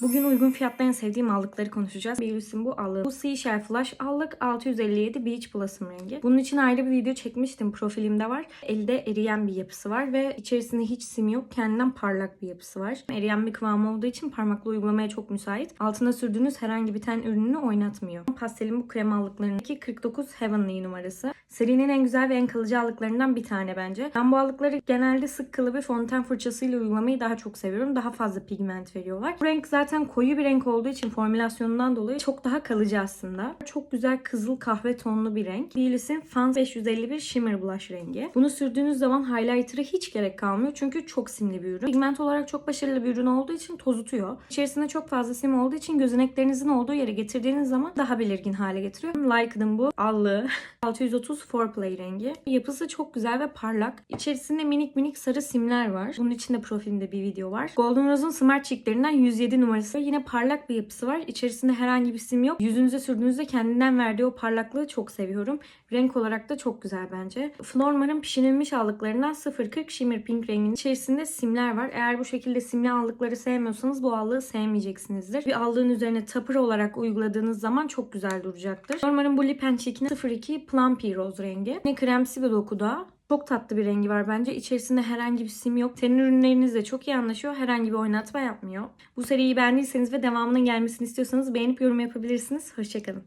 Bugün uygun fiyatlı en sevdiğim allıkları konuşacağız. Birincisi bu allık. Bu Seashell Flash allık 657 Beach Blossom rengi. Bunun için ayrı bir video çekmiştim. Profilimde var. Elde eriyen bir yapısı var ve içerisinde hiç sim yok. Kendinden parlak bir yapısı var. Eriyen bir kıvamı olduğu için parmakla uygulamaya çok müsait. Altına sürdüğünüz herhangi bir ten ürününü oynatmıyor. Pastelin bu krem allıklarındaki 49 Heavenly numarası. Serinin en güzel ve en kalıcı allıklarından bir tane bence. Ben bu allıkları genelde sık kılı bir fondöten fırçasıyla uygulamayı daha çok seviyorum. Daha fazla pigment veriyorlar. Bu renk zaten koyu bir renk olduğu için formülasyonundan dolayı çok daha kalıcı aslında. Çok güzel kızıl kahve tonlu bir renk. Bielis'in Fans 551 Shimmer Blush rengi. Bunu sürdüğünüz zaman highlighter'a hiç gerek kalmıyor. Çünkü çok simli bir ürün. Pigment olarak çok başarılı bir ürün olduğu için tozutuyor. İçerisinde çok fazla sim olduğu için gözeneklerinizin olduğu yere getirdiğiniz zaman daha belirgin hale getiriyor. Like'ın bu allığı. 630 Foreplay rengi. Yapısı çok güzel ve parlak. İçerisinde minik minik sarı simler var. Bunun içinde profilimde bir video var. Golden Rose'un Smart Cheek'lerinden 107 numarası. Yine parlak bir yapısı var. İçerisinde herhangi bir sim yok. Yüzünüze sürdüğünüzde kendinden verdiği o parlaklığı çok seviyorum. Renk olarak da çok güzel bence. Flormar'ın pişirilmiş allıklarından 040 Shimmer Pink renginin içerisinde simler var. Eğer bu şekilde simli allıkları sevmiyorsanız bu allığı sevmeyeceksinizdir. Bir allığın üzerine tapır olarak uyguladığınız zaman çok güzel duracaktır. Flormar'ın bu Lip and Cheek'in 02 Plumpy Rose rengi. Yine kremsi bir dokuda. Çok tatlı bir rengi var bence. İçerisinde herhangi bir sim yok. Senin ürünlerinizle çok iyi anlaşıyor. Herhangi bir oynatma yapmıyor. Bu seriyi beğendiyseniz ve devamının gelmesini istiyorsanız beğenip yorum yapabilirsiniz. Hoşçakalın.